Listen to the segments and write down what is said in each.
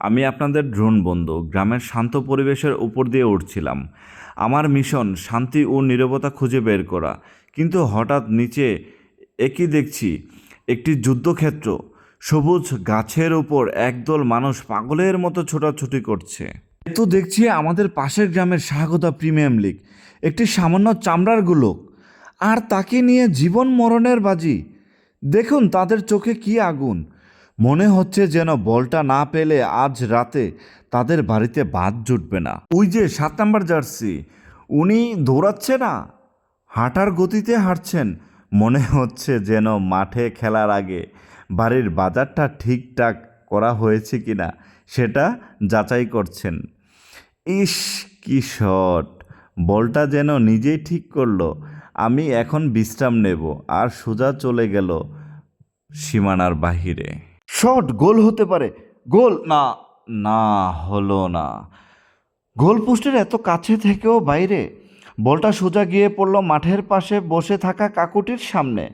আমি আপনাদের ড্রোন বন্ধু, গ্রামের শান্ত পরিবেশের উপর দিয়ে উঠছিলাম। আমার মিশন শান্তি ও নীরবতা খুঁজে বের করা। কিন্তু হঠাৎ নিচে একই দেখছি, একটি যুদ্ধক্ষেত্র। সবুজ গাছের উপর একদল মানুষ পাগলের মতো ছোটাছুটি করছে। তো দেখছি আমাদের পাশের গ্রামের স্বাগতা প্রিমিয়াম লিগ, একটি সামান্য চামড়ার গোলক আর তাকে নিয়ে জীবন মরণের বাজি। দেখুন তাদের চোখে কি আগুন। মনে হচ্ছে যেন বলটা না পেলে আজ রাতে তাদের বাড়িতে বাদ জুটবে না। ওই যে সাত নাম্বার জার্সি, উনি দৌড়াচ্ছে না? হাঁটার গতিতে হাঁটছেন। মনে হচ্ছে যেন মাঠে খেলার আগে বাড়ির বাজারটা ঠিকঠাক করা হয়েছে কি না সেটা যাচাই করছেন। ইস, কি শট! বলটা যেন নিজেই ঠিক করল। আমি এখন বিশ্রাম নেব, আর সোজা চলে গেল সীমানার বাহিরে। শট গোল হতে পারে। গোল না না হলো না। গোল পোস্টের এত কাছে থেকেও বাইরে। বলটা সোজা গিয়ে পড়ল মাঠের পাশে বসে থাকা কাকুটির সামনে।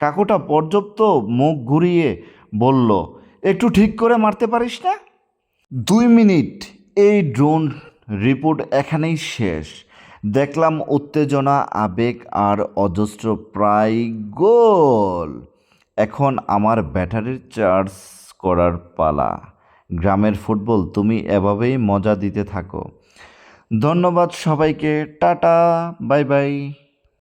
কাকুটা পর্যাপ্ত মুখ ঘুরিয়ে বলল, একটু ঠিক করে মারতে পারিস না? দুই মিনিট, এই ড্রোন রিপোর্ট এখানেই শেষ। দেখলাম উত্তেজনা, আবেগ আর অজস্র প্রায় গোল। এখন আমার ব্যাটারির চার্জ করার পালা। গ্রামের ফুটবল, তুমি এভাবেই মজা দিতে থাকো। ধন্যবাদ সবাইকে, টাটা, বাই বাই।